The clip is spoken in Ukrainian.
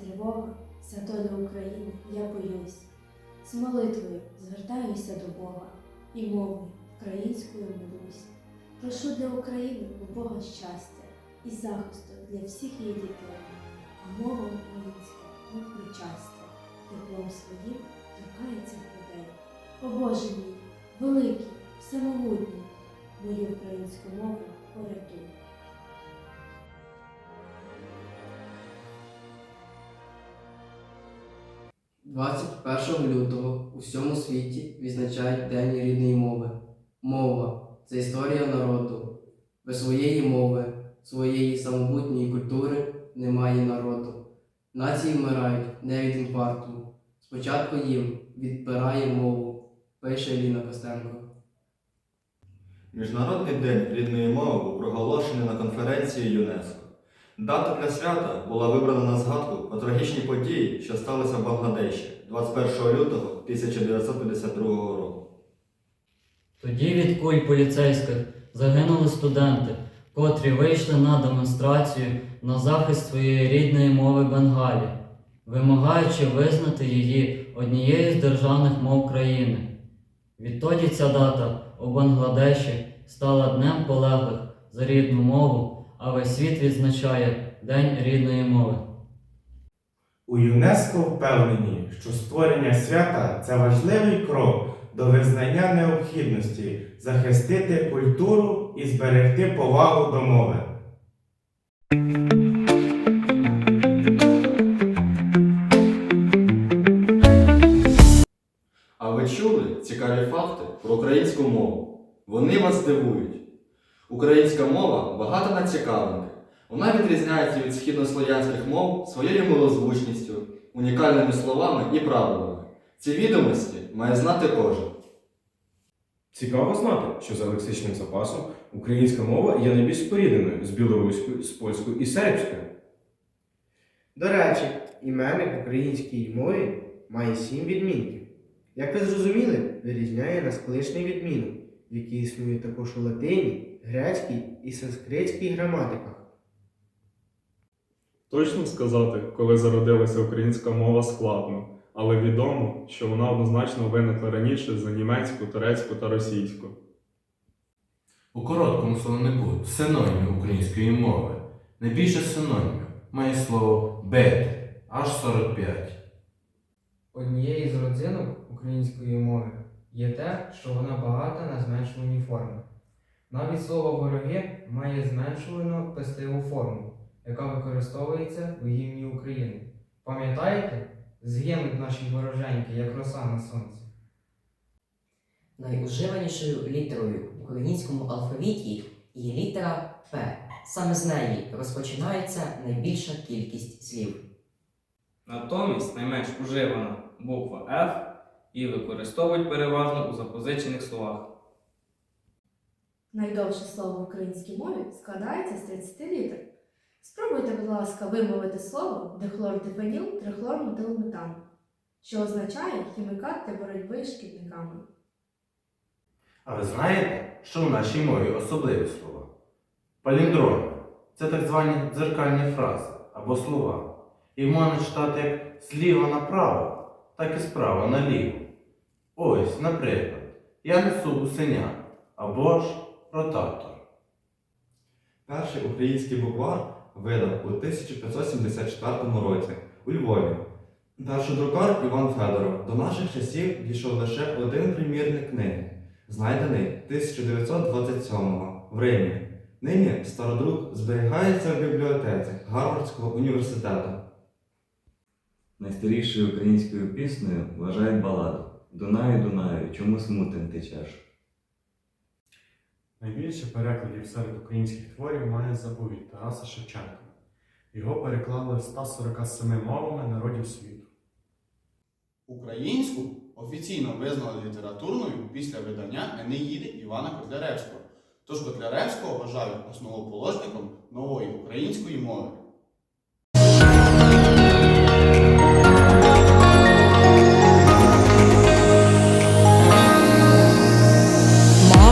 тривога, за долю України я боюсь. З молитвою звертаюся до Бога і мовою українською молюсь. Прошу для України у Бога щастя і захисту для всіх її дітей, а мова українська, мов причастя, теплом своїм торкається людей. О Боже мій, великий, всемогутній, мою українську мову порятуй. – 21 лютого у всьому світі відзначають День рідної мови. Мова це історія народу. Без своєї мови, своєї самобутньої культури немає народу. Нації вмирають не від інфаркту. Спочатку їм відбирає мову, пише Ліна Костенко. Міжнародний день рідної мови проголошений на конференції ЮНЕСКО. Дата для свята була вибрана на згадку про трагічні події, що сталися в Бангладеші 21 лютого 1952 року. Тоді від куль поліцейських загинули студенти, котрі вийшли на демонстрацію на захист своєї рідної мови Бенгалі, вимагаючи визнати її однією з державних мов країни. Відтоді ця дата у Бангладеші стала днем полеглих за рідну мову, а весь світ відзначає День рідної мови. У ЮНЕСКО впевнені, що створення свята це важливий крок до визнання необхідності захистити культуру і зберегти повагу до мови. А ви чули цікаві факти про українську мову? Вони вас здивують. Українська мова багата на цікавинки. Вона відрізняється від східнослов'янських мов своєю милозвучністю, унікальними словами і правилами. Ці відомості має знати кожен. Цікаво знати, що за лексичним запасом українська мова є найбільш спорідненою з білоруською, з польською і сербською. До речі, іменник в українській мові має сім відмінків. Як ви зрозуміли, вирізняє нас колишній відмінок, який існує також у латині, грецькій і санскритській граматиках. Точно сказати, коли зародилася українська мова складно, але відомо, що вона однозначно виникла раніше за німецьку, турецьку та російську. У короткому словнику синонімів української мови найбільше синонімів має слово бити аж 45. Однією з родзинок української мови є те, що вона багата на зменшувані форми. Навіть слово вороги має зменшувану пестиву форму, яка використовується в гімні України. Пам'ятаєте? Згинуть наші вороженьки, як роса на сонці. Найуживанішою літерою в українському алфавіті є літера П. Саме з неї розпочинається найбільша кількість слів. Натомість найменш уживана буква F і використовують переважно у запозичених словах. Найдовше слово в українській мові складається з 30 літер. Спробуйте, будь ласка, вимовити слово дихлордифеніл трихлорметилметан, що означає хімікат для боротьби з шкідниками. А ви знаєте, що в нашій мові особливі слова? Паліндроми це так звані дзеркальні фрази або слова. Їх можна читати як зліва направо, так і справа наліво. Ось, наприклад, я несу гусеня або ж ротатор. Перший український буквар видав у 1574 році у Львові. Першодрукар Іван Федоров до наших часів дійшов лише один примірник книги, знайдений 1927-го в Римі. Нині стародрук зберігається в бібліотеці Гарвардського університету. Найстарішою українською піснею вважають баладу Дунаю, Дунаю, чому смутен течеш? Найбільше перекладів серед українських творів має заповідь Тараса Шевченка. Його переклали 147 мовами народів світу. Українську офіційно визнали літературною після видання Енеїди Івана Котляревського. Тож Котляревського вважають основоположником нової української мови.